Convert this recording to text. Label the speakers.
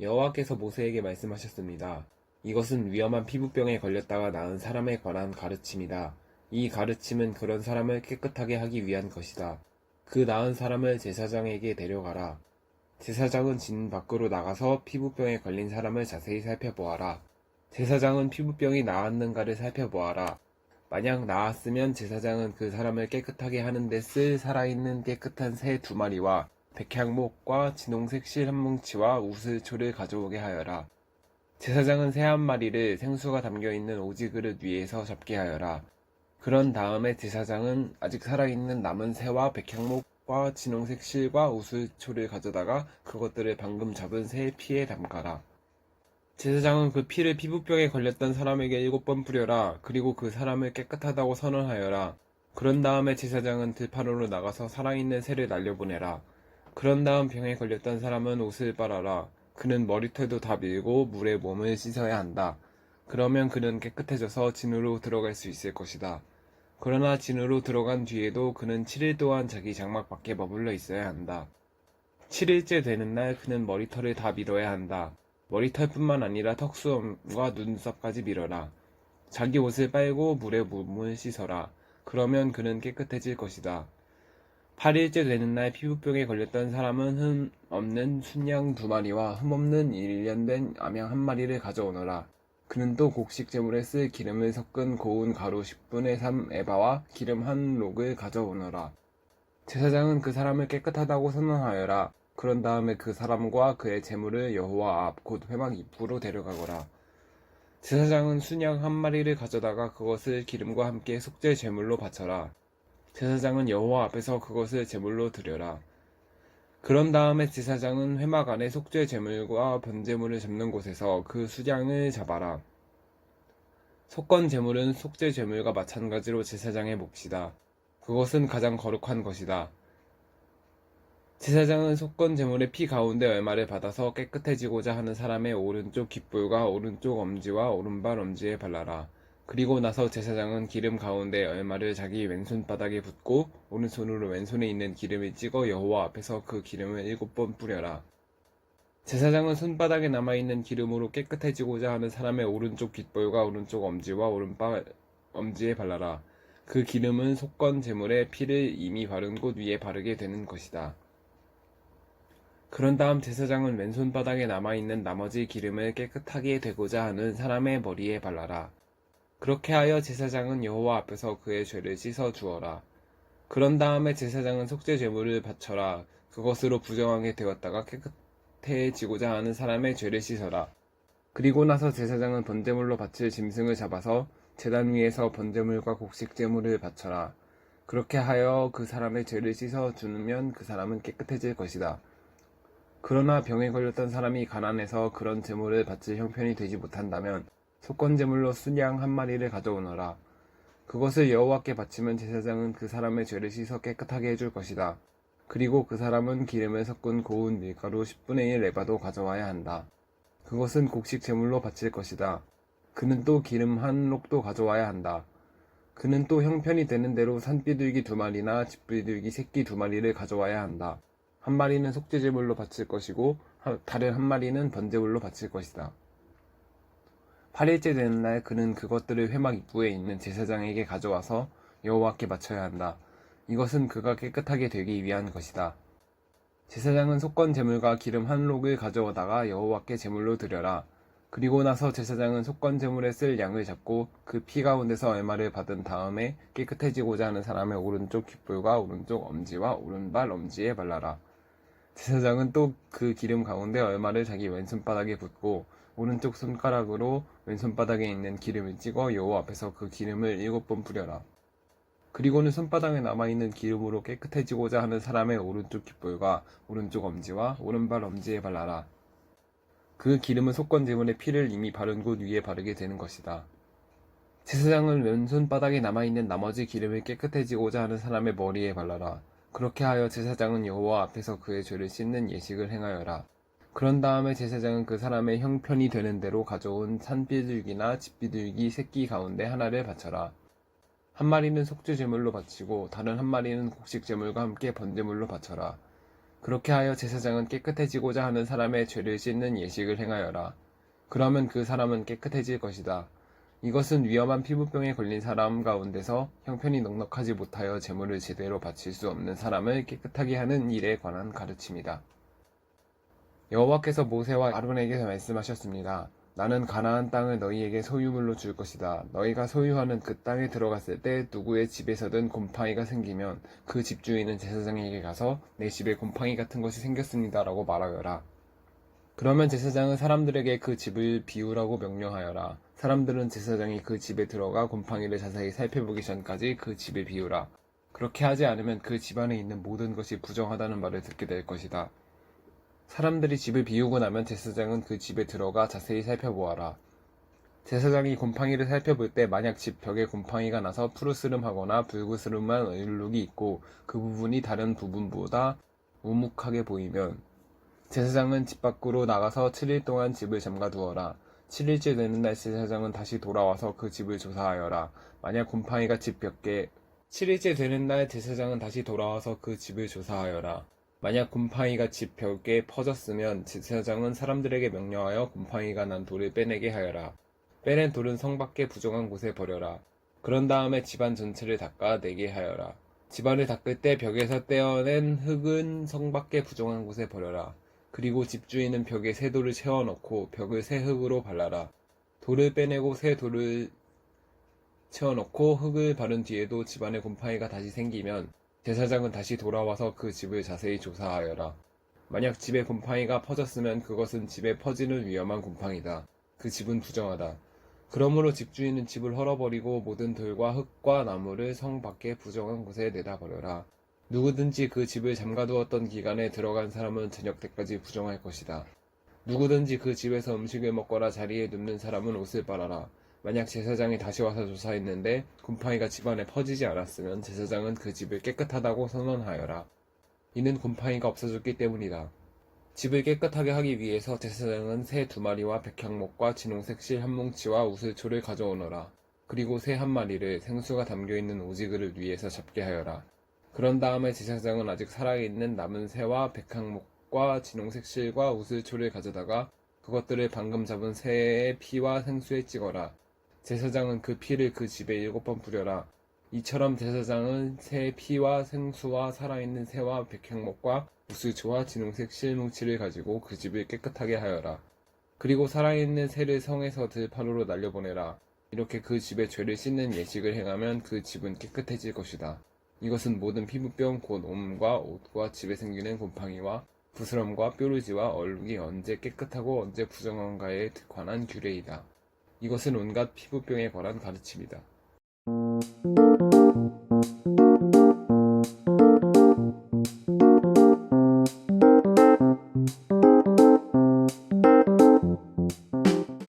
Speaker 1: 여호와께서 모세에게 말씀하셨습니다. 이것은 위험한 피부병에 걸렸다가 나은 사람에 관한 가르침이다. 이 가르침은 그런 사람을 깨끗하게 하기 위한 것이다. 그 나은 사람을 제사장에게 데려가라. 제사장은 진 밖으로 나가서 피부병에 걸린 사람을 자세히 살펴보아라. 제사장은 피부병이 나았는가를 살펴보아라. 만약 나았으면 제사장은 그 사람을 깨끗하게 하는데 쓸 살아있는 깨끗한 새 두 마리와 백향목과 진홍색 실 한 뭉치와 우슬초를 가져오게 하여라. 제사장은 새 한 마리를 생수가 담겨 있는 오지 그릇 위에서 잡게 하여라. 그런 다음에 제사장은 아직 살아있는 남은 새와 백향목과 진홍색 실과 우슬초를 가져다가 그것들을 방금 잡은 새의 피에 담가라. 제사장은 그 피를 피부병에 걸렸던 사람에게 일곱 번 뿌려라. 그리고 그 사람을 깨끗하다고 선언하여라. 그런 다음에 제사장은 들판으로 나가서 살아있는 새를 날려보내라. 그런 다음 병에 걸렸던 사람은 옷을 빨아라. 그는 머리털도 다 밀고 물에 몸을 씻어야 한다. 그러면 그는 깨끗해져서 진으로 들어갈 수 있을 것이다. 그러나 진으로 들어간 뒤에도 그는 7일 동안 자기 장막 밖에 머물러 있어야 한다. 7일째 되는 날 그는 머리털을 다 밀어야 한다. 머리털뿐만 아니라 턱수염과 눈썹까지 밀어라. 자기 옷을 빨고 물에 몸을 씻어라. 그러면 그는 깨끗해질 것이다. 8일째 되는 날 피부병에 걸렸던 사람은 흠 없는 순양 두 마리와 흠 없는 1년 된 암양 한 마리를 가져오너라. 그는 또 곡식 제물에 쓸 기름을 섞은 고운 가루 10분의 3 에바와 기름 한 록을 가져오너라. 제사장은 그 사람을 깨끗하다고 선언하여라. 그런 다음에 그 사람과 그의 제물을 여호와 앞 곧 회막 입구로 데려가거라. 제사장은 순양 한 마리를 가져다가 그것을 기름과 함께 속죄 제물로 바쳐라. 제사장은 여호와 앞에서 그것을 제물로 드려라. 그런 다음에 제사장은 회막 안에 속죄 제물과 번제물을 잡는 곳에서 그 수량을 잡아라. 속건 제물은 속죄 제물과 마찬가지로 제사장의 몫이다. 그것은 가장 거룩한 것이다. 제사장은 속건 제물의 피 가운데 얼마를 받아서 깨끗해지고자 하는 사람의 오른쪽 귓볼과 오른쪽 엄지와 오른발 엄지에 발라라. 그리고 나서 제사장은 기름 가운데 얼마를 자기 왼손 바닥에 붓고 오른손으로 왼손에 있는 기름을 찍어 여호와 앞에서 그 기름을 일곱 번 뿌려라. 제사장은 손바닥에 남아있는 기름으로 깨끗해지고자 하는 사람의 오른쪽 귓볼과 오른쪽 엄지와 오른발 엄지에 발라라. 그 기름은 속건 제물의 피를 이미 바른 곳 위에 바르게 되는 것이다. 그런 다음 제사장은 왼손 바닥에 남아있는 나머지 기름을 깨끗하게 되고자 하는 사람의 머리에 발라라. 그렇게 하여 제사장은 여호와 앞에서 그의 죄를 씻어 주어라. 그런 다음에 제사장은 속죄 제물을 바쳐라. 그것으로 부정하게 되었다가 깨끗해지고자 하는 사람의 죄를 씻어라. 그리고 나서 제사장은 번제물로 바칠 짐승을 잡아서 제단 위에서 번제물과 곡식 제물을 바쳐라. 그렇게 하여 그 사람의 죄를 씻어 주면 그 사람은 깨끗해질 것이다. 그러나 병에 걸렸던 사람이 가난해서 그런 제물을 바칠 형편이 되지 못한다면 속건 제물로 순양 한 마리를 가져오너라. 그것을 여호와께 바치면 제사장은 그 사람의 죄를 씻어 깨끗하게 해줄 것이다. 그리고 그 사람은 기름을 섞은 고운 밀가루 10분의 1 에바도 가져와야 한다. 그것은 곡식 제물로 바칠 것이다. 그는 또 기름 한 록도 가져와야 한다. 그는 또 형편이 되는 대로 산비둘기 두 마리나 집비둘기 새끼 두 마리를 가져와야 한다. 한 마리는 속죄제물로 바칠 것이고 다른 한 마리는 번제물로 바칠 것이다. 8일째 되는 날 그는 그것들을 회막 입구에 있는 제사장에게 가져와서 여호와께 바쳐야 한다. 이것은 그가 깨끗하게 되기 위한 것이다. 제사장은 속건 제물과 기름 한 록을 가져오다가 여호와께 제물로 드려라. 그리고 나서 제사장은 속건 제물에 쓸 양을 잡고 그 피 가운데서 얼마를 받은 다음에 깨끗해지고자 하는 사람의 오른쪽 귓볼과 오른쪽 엄지와 오른발 엄지에 발라라. 제사장은 또 그 기름 가운데 얼마를 자기 왼손바닥에 붓고 오른쪽 손가락으로 왼손바닥에 있는 기름을 찍어 여호와 앞에서 그 기름을 일곱 번 뿌려라. 그리고는 손바닥에 남아있는 기름으로 깨끗해지고자 하는 사람의 오른쪽 귓볼과 오른쪽 엄지와 오른발 엄지에 발라라. 그 기름은 속건 제물의 피를 이미 바른 곳 위에 바르게 되는 것이다. 제사장은 왼손 바닥에 남아있는 나머지 기름을 깨끗해지고자 하는 사람의 머리에 발라라. 그렇게 하여 제사장은 여호와 앞에서 그의 죄를 씻는 예식을 행하여라. 그런 다음에 제사장은 그 사람의 형편이 되는 대로 가져온 산비둘기나 집비둘기 새끼 가운데 하나를 바쳐라. 한 마리는 속죄 제물로 바치고 다른 한 마리는 곡식 제물과 함께 번제물로 바쳐라. 그렇게 하여 제사장은 깨끗해지고자 하는 사람의 죄를 씻는 예식을 행하여라. 그러면 그 사람은 깨끗해질 것이다. 이것은 위험한 피부병에 걸린 사람 가운데서 형편이 넉넉하지 못하여 제물을 제대로 바칠 수 없는 사람을 깨끗하게 하는 일에 관한 가르침이다. 여호와께서 모세와 아론에게 말씀하셨습니다. 나는 가나안 땅을 너희에게 소유물로 줄 것이다. 너희가 소유하는 그 땅에 들어갔을 때 누구의 집에서든 곰팡이가 생기면 그 집주인은 제사장에게 가서 내 집에 곰팡이 같은 것이 생겼습니다라고 말하여라. 그러면 제사장은 사람들에게 그 집을 비우라고 명령하여라. 사람들은 제사장이 그 집에 들어가 곰팡이를 자세히 살펴보기 전까지 그 집을 비우라. 그렇게 하지 않으면 그 집안에 있는 모든 것이 부정하다는 말을 듣게 될 것이다. 사람들이 집을 비우고 나면 제사장은 그 집에 들어가 자세히 살펴보아라. 제사장이 곰팡이를 살펴볼 때 만약 집 벽에 곰팡이가 나서 푸르스름하거나 붉으스름한 얼룩이 있고 그 부분이 다른 부분보다 우묵하게 보이면 제사장은 집 밖으로 나가서 7일 동안 집을 잠가 두어라. 7일째 되는 날 제사장은 다시 돌아와서 그 집을 조사하여라. 만약 곰팡이가 집 벽에 7일째 되는 날 제사장은 다시 돌아와서 그 집을 조사하여라. 만약 곰팡이가 집 벽에 퍼졌으면 제사장은 사람들에게 명령하여 곰팡이가 난 돌을 빼내게 하여라. 빼낸 돌은 성 밖의 부정한 곳에 버려라. 그런 다음에 집안 전체를 닦아 내게 하여라. 집안을 닦을 때 벽에서 떼어낸 흙은 성 밖의 부정한 곳에 버려라. 그리고 집주인은 벽에 새 돌을 채워 넣고 벽을 새 흙으로 발라라. 돌을 빼내고 새 돌을 채워 넣고 흙을 바른 뒤에도 집안에 곰팡이가 다시 생기면 제사장은 다시 돌아와서 그 집을 자세히 조사하여라. 만약 집에 곰팡이가 퍼졌으면 그것은 집에 퍼지는 위험한 곰팡이다. 그 집은 부정하다. 그러므로 집주인은 집을 헐어버리고 모든 돌과 흙과 나무를 성 밖의 부정한 곳에 내다 버려라. 누구든지 그 집을 잠가두었던 기간에 들어간 사람은 저녁 때까지 부정할 것이다. 누구든지 그 집에서 음식을 먹거나 자리에 눕는 사람은 옷을 빨아라. 만약 제사장이 다시 와서 조사했는데 곰팡이가 집안에 퍼지지 않았으면 제사장은 그 집을 깨끗하다고 선언하여라. 이는 곰팡이가 없어졌기 때문이다. 집을 깨끗하게 하기 위해서 제사장은 새 두 마리와 백향목과 진홍색 실 한 뭉치와 우슬초를 가져오너라. 그리고 새 한 마리를 생수가 담겨 있는 오지그를 위에서 잡게 하여라. 그런 다음에 제사장은 아직 살아있는 남은 새와 백향목과 진홍색 실과 우슬초를 가져다가 그것들을 방금 잡은 새의 피와 생수에 찍어라. 제사장은 그 피를 그 집에 일곱 번 뿌려라. 이처럼 제사장은 새 피와 생수와 살아있는 새와 백향목과 우슬초와 진홍색 실뭉치를 가지고 그 집을 깨끗하게 하여라. 그리고 살아있는 새를 성에서 들판으로 날려보내라. 이렇게 그 집의 죄를 씻는 예식을 행하면 그 집은 깨끗해질 것이다. 이것은 모든 피부병 곧 옷과 옷과 집에 생기는 곰팡이와 부스럼과 뾰루지와 얼룩이 언제 깨끗하고 언제 부정한가에 관한 규례이다. 이것은 온갖 피부병에 관한 가르침이다.